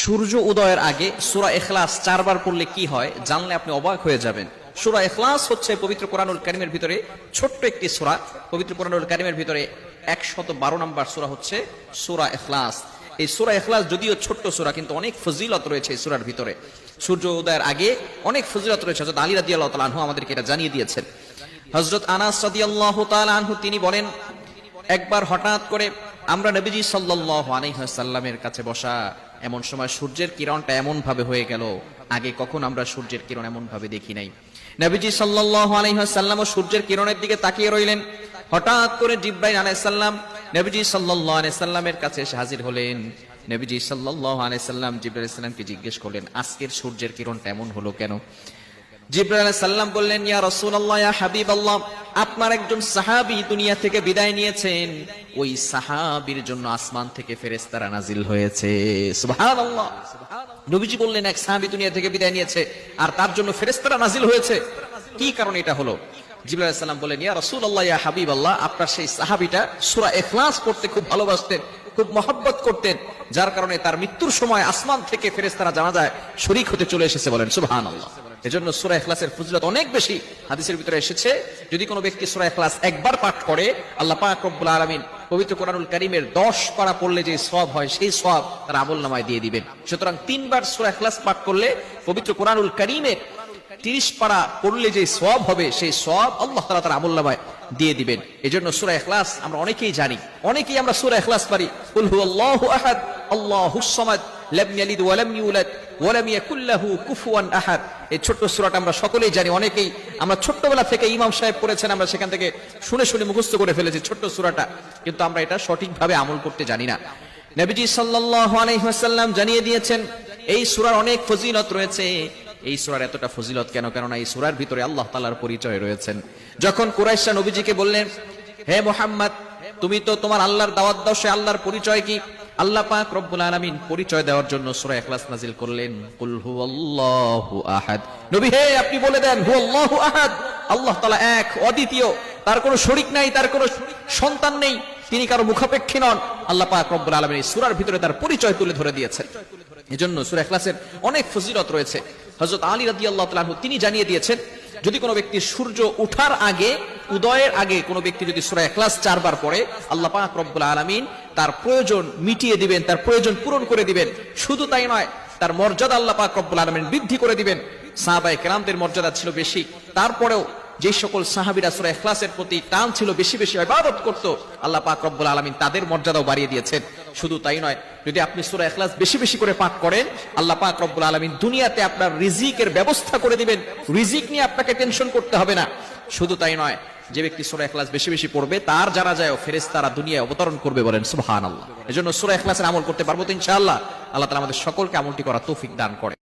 সূর্য উদয়ের আগে সুরা এখলাস চারবার পড়লে কি হয় জানলে আপনি অবাক হয়ে যাবেন। সুরা এখলাস হচ্ছে পবিত্র কোরআনুল কারিমের ভিতরে ছোট্ট একটি সুরা। পবিত্র কোরআনুল কারিমের ভিতরে একশত বারো নম্বর সুরা হচ্ছে সুরা এখলাস এই সুরা এখলাস যদিও ছোট্ট সুরা, কিন্তু অনেক ফজিলত রয়েছে এই সুরার ভিতরে। সূর্য উদয়ের আগে অনেক ফজিলত রয়েছে। হযরত আলী রাদিয়াল্লাহু তাআলা আনহু আমাদেরকে এটা জানিয়ে দিয়েছেন। হজরত আনাস রাদিয়াল্লাহু তাআলা আনহু, তিনি বলেন, একবার হঠাৎ করে আমরা নবীজি সাল্লাল্লাহু আলাইহি সাল্লামের কাছে বসা এমন সময় সূর্যের কিরণটা এমন ভাবে হয়ে গেল, আগে কখন আমরা সূর্যের কিরণ এমন ভাবে দেখি নাই। নবীজি আলাইহি সাল্লাম সূর্যের কিরণের দিকে তাকিয়ে রইলেন। হঠাৎ করে জিব্রাইল আলাইহিস সালাম নবীজি সাল্লাল্লাহু আলাইহি সাল্লামের কাছে এসে হাজির হলেন। নবীজি সাল্লাল্লাহু আলাইহি সাল্লাম জিব্রাইল আলাইহিস জিজ্ঞেস করলেন, আজকের সূর্যের কিরণটা এমন হলো কেন? জিব্রাইল আলাইহিস সালাম বললেন, ইয়া রাসূলুল্লাহ, ইয়া হাবিবাল্লাহ আপনার একজন সাহাবি দুনিয়া থেকে বিদায় নিয়েছেন। ওই সাহাবীর জন্য আসমান থেকে ফেরেশতারা নাজিল হয়েছে। নবীজি বললেন, এক সাহাবী দুনিয়া থেকে বিদায় নিয়েছে আর তার জন্য ফেরেশতারা নাজিল হয়েছে। কি কারণে এটা হলো? সালাম বললেন ইয়া রাসূলুল্লাহ, ইয়া আপনার সেই সাহাবীটা সূরা ইখলাস পড়তে খুব ভালোবাসতেন, খুব মহব্বত করতেন, যার কারণে তার মৃত্যুর সময় আসমান থেকে ফেরেশতারা জানা যায় শরীক হতে চলে এসেছে বলেন, সুবহানাল্লাহ। এজন্য সূরা এখলাসের ফজিলত অনেক বেশি হাদিসের ভিতরে এসেছে। যদি কোনো ব্যক্তি সূরা এখলাস একবার পাঠ করে, আল্লাহ পাক রব্বুল আলামিন পবিত্র কোরআনুল কারীমের 10 পারা পড়লে যে সওয়াব হয়, সেই সওয়াব তার আমলনামায় দিয়ে দিবেন। সুতরাং তিনবার সূরা এখলাস পাঠ করলে, পবিত্র কোরআনুল কারীমের তিরিশ পারা পড়লে যে সওয়াব হবে, সেই সওয়াব আল্লাহ তাআলা তার আমল নামায় দিয়ে দিবেন। এজন্য সূরা ইখলাস আমরা অনেকেই জানি, অনেকেই আমরা সূরা ইখলাস পারি। কুল হুয়াল্লাহু আহাদ আল্লাহুস সামাদ লাম ইয়ালিদ ওয়া লাম কুফুয়ান আহাদ। এই ছোট্ট সূরাটা আমরা সকলেই জানি, অনেকেই, আমরা ছোট্টবেলা থেকে ইমাম সাহেব পড়েছেন, আমরা সেখান থেকে শুনে শুনে মুখস্থ করে ফেলেছি ছোট্ট সূরাটা, কিন্তু আমরা এটা সঠিকভাবে আমল করতে জানি না। নবীজি সাল্লাল্লাহু আলাইহি ওয়াসাল্লাম জানিয়ে দিয়েছেন, এই সূরার অনেক ফজিলত রয়েছে। এই সূরার এতটা ফজিলত কেন? কেননা এই সূরার ভিতরে আল্লাহ তাআলার পরিচয় রয়েছেন। যখন কুরাইশরা নবীজিকে বললেন, হে মোহাম্মদ, তুমি তো তোমার আল্লাহর দাওয়াত দাও আল্লাহর পরিচয় কি? আল্লাহ পাক রব্বুল আলামিন পরিচয় দেওয়ার জন্য সূরা ইখলাস নাজিল করলেন। কুল হুয়াল্লাহু আহাদ। নবী, হে, আপনি বলে দেন, হুয়াল্লাহু আহাদ। আল্লাহ তাআলা এক, অদ্বিতীয়। তার কোনো শরীক নাই, তার কোনো সন্তান নেই। তিনি কারও মুখাপেক্ষী নন। আল্লাহ পাক রব্বুল আলামিন এই সূরার ভিতরে তার পরিচয় তুলে ধরে দিয়েছেন। এজন্য সূরা ইখলাসের অনেক ফজিলত রয়েছে। হযরত আলী রাদিয়াল্লাহু তাআলা তিনি জানিয়ে দিয়েছেন যদি কোনো ব্যক্তি সূর্য উঠার আগে, উদয়ের আগে কোনো ব্যক্তি যদি সূরা ইখলাস চারবার পড়ে, আল্লাহ পাক রব্বুল আলামিন তার প্রয়োজন মিটিয়ে দিবেন, তার প্রয়োজন পূরণ করে দিবেন। শুধু তাই নয়, তার মর্যাদা আল্লাহ পাক রব্বুল আলামিন বৃদ্ধি করে দিবেন। সাহাবায়ে কেরামদের মর্যাদা ছিল বেশি। তারপরেও যে সকল সাহাবীরা সূরা ইখলাসের প্রতি টান ছিল, বেশি বেশি ইবাদত করত, আল্লাহ পাক রব্বুল আলামিন তাদের মর্যাদাও বাড়িয়ে দিয়েছেন। শুধু তাই নয়, যদি আপনি সুরা এখলাস বেশি বেশি করে পাঠ করেন, আল্লাহ পাক রব্বুল আলমিন দুনিয়াতে আপনার রিজিকের ব্যবস্থা করে দিবেন। রিজিক নিয়ে আপনাকে টেনশন করতে হবে না। শুধু তাই নয়, যে ব্যক্তি সুরা এখলাস বেশি বেশি পড়বে, তার যারা যায় ফেরেস তারা দুনিয়ায় অবতরণ করবে বলেন সুহান আল্লাহ এজন্য সুরা এখলাসের আমল করতে পারব তো ইনশাআল্লাহ। আল্লাহ তালা আমাদের সকলকে আমলটি করা তৌফিক দান করে